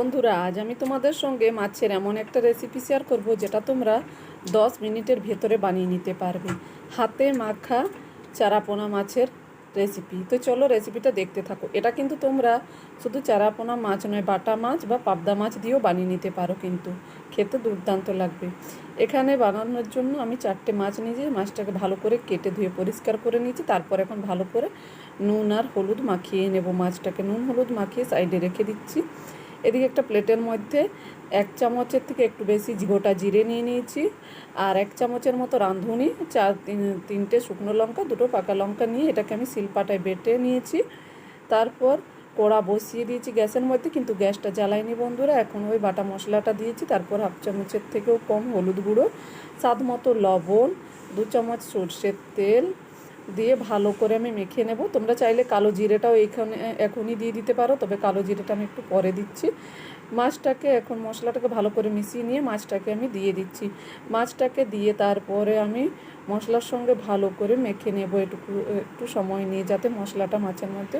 বন্ধুরা, আজ আমি তোমাদের সঙ্গে মাছের এমন একটা রেসিপি শেয়ার করব যেটা তোমরা দশ মিনিটের ভেতরে বানিয়ে নিতে পারবে। হাতে মাখা চারাপোনা মাছের রেসিপি তো চলো রেসিপিটা দেখতে থাকো। এটা কিন্তু তোমরা শুধু চারাপোনা মাছ নয়, বাটা মাছ বা পাবদা মাছ দিয়েও বানিয়ে নিতে পারো কিন্তু। খেতে দুর্দান্ত লাগবে। এখানে বানানোর জন্য আমি চারটে মাছ নিয়েছি। মাছটাকে ভালো করে কেটে ধুয়ে পরিষ্কার করে নিয়েছি। তারপর এখন ভালো করে নুন আর হলুদ মাখিয়ে নেব মাছটাকে। নুন, হলুদ মাখিয়ে সাইডে রেখে দিচ্ছি। এদিকে একটা প্লেটের মধ্যে এক চামচের থেকে একটু বেশি গোটা জিরে নিয়ে নিয়েছি আর এক চামচের মতো রাঁধুনি, চার তিন- তিনটে শুকনো লঙ্কা, দুটো পাকা লঙ্কা নিয়ে এটাকে আমি শিলপাটায় বেটে নিয়েছি। তারপর কড়া বসিয়ে দিয়েছি গ্যাসের মধ্যে, কিন্তু গ্যাসটা জ্বালাইনি বন্ধুরা, এখন ওই বাটা মশলাটা দিয়েছি। তারপর হাফ চামচের থেকেও কম হলুদ গুঁড়ো, স্বাদ মতো লবণ, দু চামচ সর্ষের তেল দিয়ে ভালো করে আমি মেখে নেব। তোমরা চাইলে কালো জিরেটাও এখানে, এখনই দিয়ে দিতে পারো, তবে কালো জিরেটা আমি একটু পরে দিচ্ছি। মাছটাকে এখন মশলাটাকে ভালো করে মিশিয়ে নিয়ে মাছটাকে আমি দিয়ে দিচ্ছি। মাছটাকে দিয়ে তারপরে আমি মশলার সঙ্গে ভালো করে মেখে নেব একটু একটু সময় নিয়ে, যাতে মশলাটা মাছের মধ্যে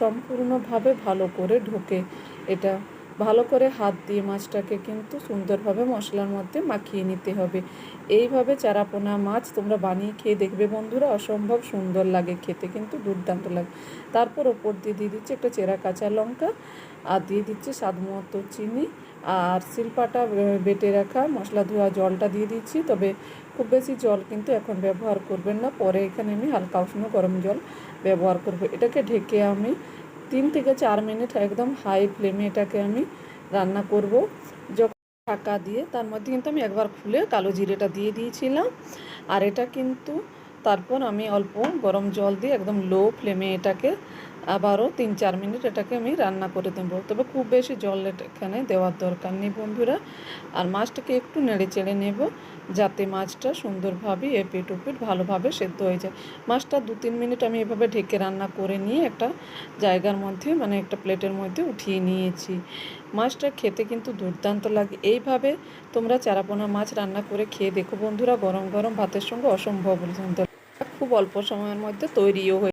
সম্পূর্ণভাবে ভালো করে ঢোকে। এটা ভালো করে হাত দিয়ে মাছটাকে কিন্তু সুন্দরভাবে মশলার মধ্যে মাখিয়ে নিতে হবে। এইভাবে চারাপোনা মাছ তোমরা বানিয়ে খেয়ে দেখবে বন্ধুরা, অসম্ভব সুন্দর লাগে খেতে, কিন্তু দুর্দান্ত লাগে। তারপর ওপর দিয়ে দিয়ে দিচ্ছি একটা চেরা কাঁচা লঙ্কা, আর দিয়ে দিচ্ছি স্বাদ মতো চিনি, আর শিলপাটা বেটে রাখা মশলা ধোয়া জলটা দিয়ে দিচ্ছি। তবে খুব বেশি জল কিন্তু এখন ব্যবহার করবেন না, পরে এখানে আমি হালকা উষ্ণ গরম জল ব্যবহার করব। এটাকে ঢেকে আমি তিন থেকে চার মিনিট একদম হাই ফ্লেমে এটাকে আমি রান্না করব। যখন ঢাকা দিয়ে, তার মধ্যে কিন্তু আমি একবার খুলে কালো জিরেটা দিয়ে দিয়েছিলাম। আর এটা কিন্তু তারপর আমি অল্প গরম জল দিয়ে একদম লো ফ্লেমে এটাকে আবারও তিন, চার মিনিট এটাকে আমি রান্না করে দেবো। তবে খুব বেশি জল এখানে দেওয়ার দরকার নেই বন্ধুরা। আর মাছটাকে একটু নেড়ে চেড়ে নেব যাতে মাছটা সুন্দরভাবে এপিট উপিট ভালোভাবে সেদ্ধ হয়ে যায়। মাছটা দু, তিন মিনিট আমি এভাবে ঢেকে রান্না করে নিয়ে একটা জায়গার মধ্যে মানে একটা প্লেটের মধ্যে উঠিয়ে নিয়েছি। মাছটা খেতে কিন্তু দুর্দান্ত লাগে। এইভাবে তোমরা চারাপোনা মাছ রান্না করে খেয়ে দেখো বন্ধুরা। গরম গরম ভাতের সঙ্গে অসম্ভব খুব অল্প সময়ের মধ্যে তৈরিও হয়ে